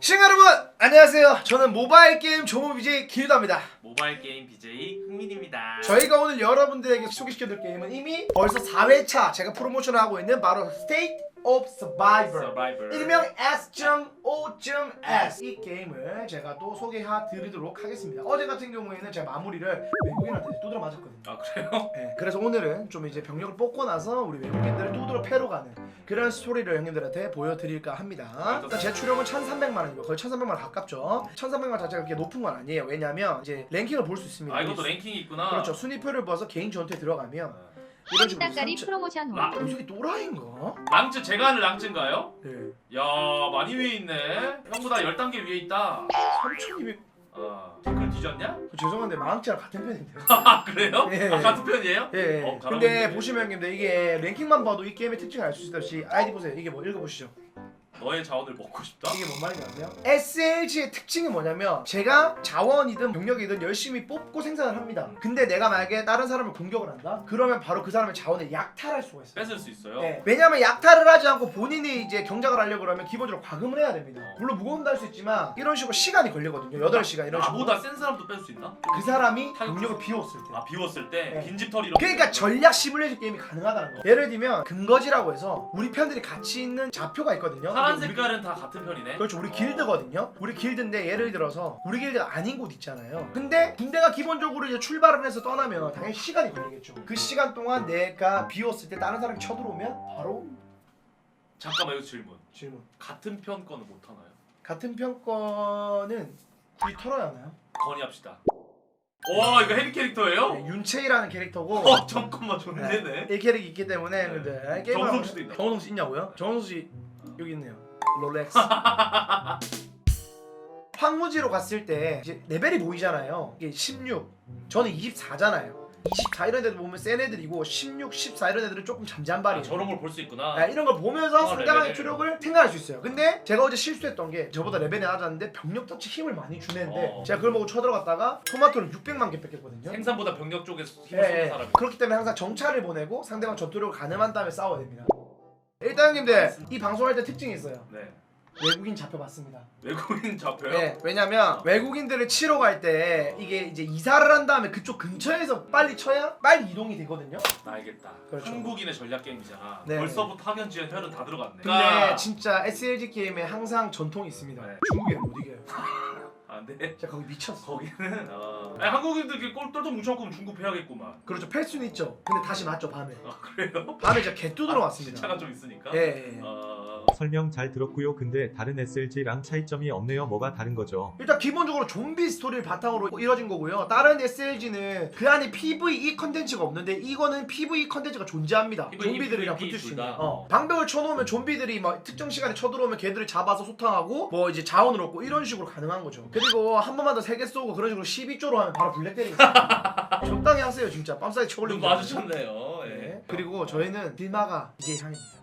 시청자 여러분 안녕하세요 저는 모바일 게임 조모 BJ 길다입니다 모바일 게임 BJ 흥민입니다. 저희가 오늘 여러분들에게 소개시켜드릴 게임은 이미 벌써 4회차 제가 프로모션을 하고 있는 바로 서 바이벌. 일명 S.O.S 이 게임을 제가 또 소개해드리도록 하겠습니다 어제 같은 경우에는 제가 마무리를 외국인한테 두드려 맞았거든요 아 그래요? 네, 그래서 오늘은 좀 이제 병력을 뽑고 나서 우리 외국인들을 두드려 패러 가는 그런 스토리를 형님들한테 보여드릴까 합니다. 일단 제 출연은 1,300만 원이고 거의 1,300만 원 가깝죠. 1,300만 원 자체가 그렇게 높은 건 아니에요. 왜냐면 이제 랭킹을 볼 수 있습니다. 아 이것도 랭킹이 있구나. 그렇죠. 순위표를 봐서 개인 전투에 들어가면 이런 식으로 딱가리 3천... 프로모션 아, 후. 어, 이 새끼 또라이인가? 랑츠 제가 하는 랑츠인가요? 네. 야 많이 위에 있네. 형보다 10단계 위에 있다. 3,200... 아 댓글 뒤졌냐? 죄송한데 마왕치랑 같은 편인데요. 아 그래요? 예. 아 같은 편이에요? 예. 예. 어, 근데 보시면 형님들 이게 랭킹만 봐도 이 게임의 특징을 알 수 있듯이 아이디 보세요. 이게 뭐 읽어보시죠. 너의 자원을 먹고 싶다. 이게 뭔 말인지 아세요? SLG의 특징이 뭐냐면 제가 자원이든 병력이든 열심히 뽑고 생산을 합니다. 근데 내가 만약에 다른 사람을 공격을 한다? 그러면 바로 그 사람의 자원을 약탈할 수가 있어요. 뺏을 수 있어요. 네. 왜냐면 약탈을 하지 않고 본인이 이제 경작을 하려고 그러면 기본적으로 과금을 해야 됩니다. 물론 무거움도 할 수 있지만 이런 식으로 시간이 걸리거든요. 8시간 이런 식으로. 나보다 센 사람도 뺄 수 있나? 그 사람이 타격- 병력을 비웠을 때. 아 비웠을 때 네. 빈집털이 이렇게. 그러니까 전략 시뮬레이션 게임이 가능하다는 거. 예를 들면 근거지라고 해서 우리 편들이 같이 있는 좌표가 있거든요. 파란 색깔은 다 같은 편이네. 그렇죠 우리 길드거든요 우리 길드인데 예를 들어서 우리 길드가 아닌 곳 있잖아요 근데 군대가 기본적으로 이제 출발을 해서 떠나면 당연히 시간이 걸리겠죠 그 시간 동안 내가 비웠을 때 다른 사람이 쳐들어오면 바로 잠깐만 이거 질문. 질문 같은 편 거는 못 하나요? 같은 편권은 우리 털어야 하나요? 건의합시다. 와 이거 헤비 캐릭터예요? 네, 윤채이라는 캐릭터고 어 잠깐만 존재네. 이 캐릭이 있기 때문에 네. 근데 정우성 씨도 있나? 정우성 씨 있냐고요? 정우성 씨 여기 있네요 롤렉스 황무지로 갔을 때 이제 레벨이 보이잖아요 이게 16 저는 24잖아요 24 이런 애들 보면 센 애들이고 16, 14 이런 애들은 조금 아, 잠잠발이에요 저런 걸 볼 수 있구나. 아, 이런 걸 보면서 어, 상대방의. 추력을 생각할 수 있어요. 근데 제가 어제 실수했던 게 저보다 레벨이 낮았는데 병력 자체 힘을 많이 주는데 어. 제가 그걸 보고 쳐들어갔다가 토마토를 600만 개 뺏겼거든요. 생산보다 병력 쪽에서 예, 힘을 쏘는 예. 사람이. 그렇기 때문에 항상 정찰을 보내고 상대방 전투력을 가늠한 다음에 싸워야 됩니다. 일단 형님들 이 방송할 때 특징이 있어요. 네. 외국인 잡혀봤습니다. 외국인 잡혀요? 네, 왜냐면 외국인들을 치러 갈 때 이게 이제 이사를 한 다음에 그쪽 근처에서 빨리 쳐야 빨리 이동이 되거든요. 알겠다. 그렇죠. 한국인의 전략 게임이잖아. 네. 벌써부터 학연 지연 혈은 다 들어갔네. 근데 아, 진짜 SLG 게임에 항상 전통이 있습니다. 네. 중국에는 못 이겨요. 아, 네. 제가 거기 미쳤어. 거기는 어. 아니, 한국인들 이렇게 꼴 똘똘 뭉쳐갖고 중국 패야겠구만. 그렇죠. 팰 수는 있죠. 근데 다시 맞죠 밤에. 아 그래요? 밤에 진짜 개뚜 들어왔습니다. 시차가 좀 있으니까. 예, 예. 예. 어... 설명 잘 들었고요. 근데 다른 SLG랑 차이점이 없네요. 뭐가 다른 거죠? 일단 기본적으로 좀비 스토리를 바탕으로 이뤄진 거고요. 다른 SLG는 그 안에 PVE 컨텐츠가 없는데 이거는 PVE 컨텐츠가 존재합니다. PVE, 좀비들이랑 PVP 붙을 수둘 있는. 다. 어. 방벽을 쳐놓으면 좀비들이 막 특정 시간에 쳐들어오면 걔들을 잡아서 소탕하고 뭐 이제 자원을 얻고 이런 식으로 가능한 거죠. 그리고 한 번만 더세개 쏘고 그런 식으로 12조로 하면 바로 블랙 때리겠습니다. 적당히 하세요 진짜. 빰싸게 눈 쳐올리고. 마주쳤네요. 예. 네. 그리고 저희는 딜마가 이제 향입니다.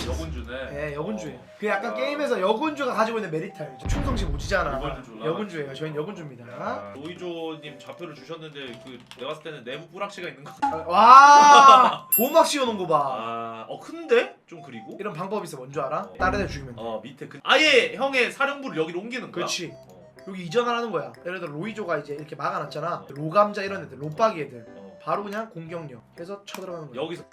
아, 여군주네. 네, 여군주예요. 그 약간 아. 게임에서 여군주가 가지고 있는 메리트 알죠? 충성심 오지잖아. 이걸 좀 졸라 여군주예요. 저희는 여군주입니다. 아, 로이조님 좌표를 주셨는데 그 내가 봤을 때는 내부 뿌락시가 있는 거 같아. 와 보호막 씌워놓은 거 봐. 아, 어 큰데? 좀 그리고? 이런 방법이 있어. 뭔 줄 알아? 어. 다른 애 죽이면 돼. 어 밑에 그 아예 형의 사령부를 여기로 옮기는 거야? 그렇지. 어, 여기 이전을 하는 거야. 예를 들어 로이조가 이제 이렇게 막아놨잖아. 로감자 이런 애들, 로빠기 애들. 어. 바로 그냥 공격력. 해서 쳐들어가는 거야. 여기서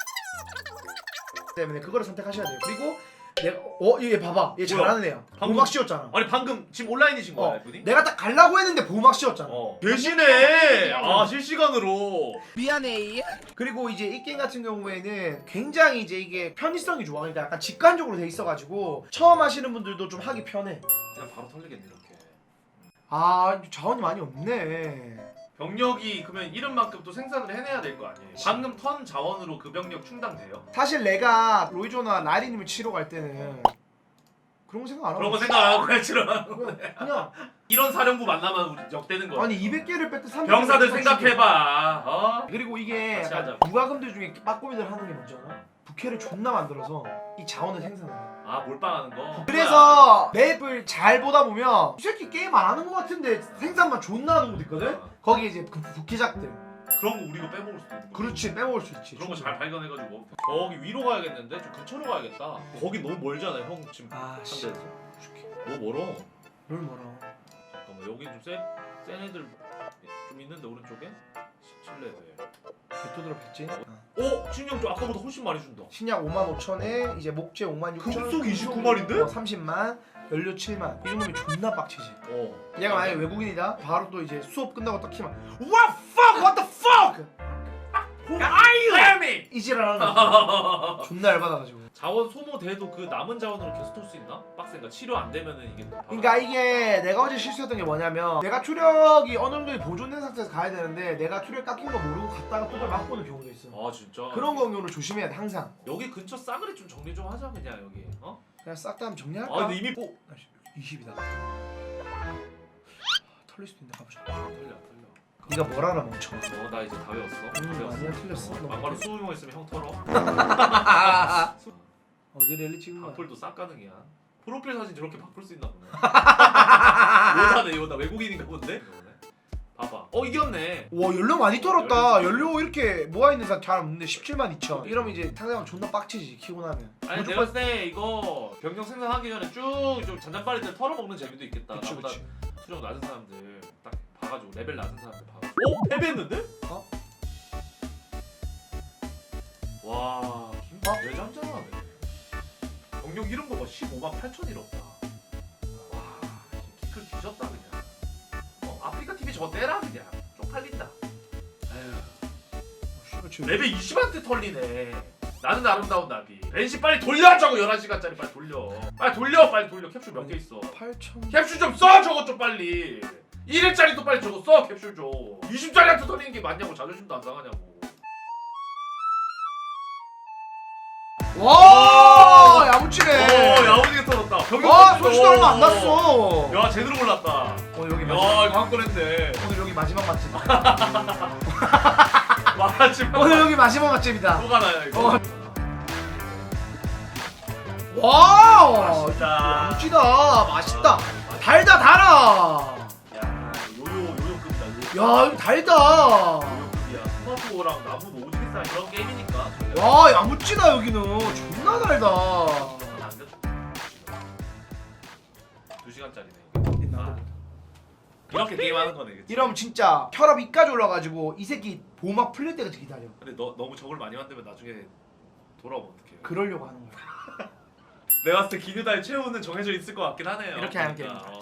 때문에 그거를 선택하셔야 돼요. 그리고 내가 어얘 봐봐. 얘 뭐야? 잘하는 애야. 방금- 보호막 씌웠잖아. 아니 방금 지금 온라인이신 거야, 어. 내가 딱 갈라고 했는데 보호막 씌웠잖아. 어. 대신에 아 실시간으로 그리고 이제 이 게임 같은 경우에는 굉장히 이제 이게 편의성이 좋아. 그러니까 약간 직관적으로 돼 있어가지고 처음 하시는 분들도 좀 하기 편해. 그냥 바로 털리겠네 이렇게. 아 자원이 많이 없네. 병력이 그러면 이런 만큼 또 생산을 해내야 될 거 아니에요? 방금 턴 자원으로 그 병력 충당돼요? 사실 내가 로이조나 나리님을 치러 갈 때는 그런 거 생각 안 하고 그런 거 생각 안 하고 그냥 치러 그냥, 그냥 이런 사령부 만나면 우리 역되는 거야. 아니 200개를 뺐든 300개를 병사들 생각해봐. 어? 그리고 이게 같이. 무과금들 중에 빠꼬미들 하는 게 뭔지 알아? 부캐를 존나 만들어서 이 자원을 생산해 아 몰빵하는 거. 그래서 맵을 잘 보다 보면 이 새끼 게임 안 하는 거 같은데 생산만 존나 하는 곳 있거든? 어. 거기 이제 그 부캐작들 그런 거 우리가 빼먹을 수도 있는 거. 그렇지 빼먹을 수 있지 그런 거 잘 발견해가지고 저기 위로 가야겠는데 좀 근처로 가야겠다. 거기 너무 멀잖아요, 형 지금 아 씨. 상대에서. 뭐 멀어? 뭘 뭐라 잠깐만 여기 좀센 센 애들 좀 있는데 오른쪽에 17레벨. 개토드로 뱉지 어. 오 신용 좀 아까보다 훨씬 많이 준다. 신약 5만 5천에 이제 목재 5만 6천 급속 29만인데? 어, 30만 연료 7만 이 정도면 존나 빡치지 어. 얘가 만약에 외국인이다 바로 또 이제 수업 끝나고 딱 키면 What fuck what the fuck 하야미. 이지랄하는 거 존나 열받아가지고 자원 소모돼도 그 남은 자원으로 계속 쏠수 있나? 빡센가? 치료 안 되면은 이게 또 그러니까 이게 내가 어제 실수했던 게 뭐냐면 내가 투력이 어느 정도 보존된 상태에서 가야 되는데 내가 투력 깎인 거 모르고 갔다가 또 맞보는 경우도 있어 아 진짜. 그런 경우를 조심해야 돼 항상 여기 근처 싸그리 좀 정리 좀 하자 그냥 여기. 어? 그냥 싹다 한번 정리할까? 아 근데 이미 뽀. 20이다 털릴 수도 있는데 가보자 아, 틀려 틀려. 네가 뭘 알아 멍청아 어나 이제 다 외웠어. 다 음, 외웠어. 아니야, 틀렸어. 어, 너무 막바로 20명 있으면 형 털어. 어디 랠리 찍은 거야? 박풀도 싹 가능이야. 프로필 사진 저렇게 바꿀 수 있나 보네. 요다네 요다 외국인인가 본데. 봐봐. 어 이겼네. 와 연료 많이 떨었다 연료 이렇게 모아있는 사람 잘 없는데 17만 2천 이러면 이제 탕장 존나 빡치지 키고 나면 아니 내가 봤을 때 이거 병력 생산하기 전에 쭉 좀 잔잔바리들 털어먹는 재미도 있겠다. 그치 나보다 그치 수령 낮은 사람들 딱 봐가지고 레벨 낮은 사람들 봐가지고. 오 패배했는데? 어? 와 김밥 어? 레전드하네. 병력 이런 거봐 15만 8천 이었다. 와 키클 뒤졌다 그냥. 어 아프리카 TV 저거 떼라 그냥. 쪽팔린다. 에휴. 레벨 20한테 털리네. 나는 아름다운 나비. 벤시 빨리 돌려 저거 11시간짜리 빨리 돌려. 빨리 돌려 빨리 돌려. 캡슐 몇 개 있어. 8천 캡슐 좀 써 저거 좀 빨리. 1회짜리도 빨리 저거 써 캡슐 좀. 20짜리한테 털리는 게 맞냐고 자존심도 안 상하냐고. 와 야무치네 오 야무지게 털었다. 병력 와 털리네. 손수도 얼마 안 났어 야 제대로 골랐다. 오늘 여기 야 마지막 이거 한건 했네. 오늘 여기 마지막 맛집 마지막. 오늘 여기 마지막 맛집이다 또 가나요 이거. 어. 와 맛있다. 야무지다 맛있다. 달다 달아 야 이거 달다 요요급이야. 스마트워랑 나무 오지게 싸 이런 게임이니까. 와 야무지다 여기는 존나 달다 안 돼. 두 시간짜리네. 옛날에. 아. 이렇게 게임하는 거네. 그치? 이러면 진짜 혈압 이까지 올라가지고 이 새끼 보막 풀릴 때까지 기다려 근데 너 너무 적을 많이 만들면 나중에 돌아오면 어떡해? 그러려고 하는 거야 내가 봤을 때 기뉴다의 최후는 정해져 있을 것 같긴 하네요. 이렇게 하는 그러니까. 어.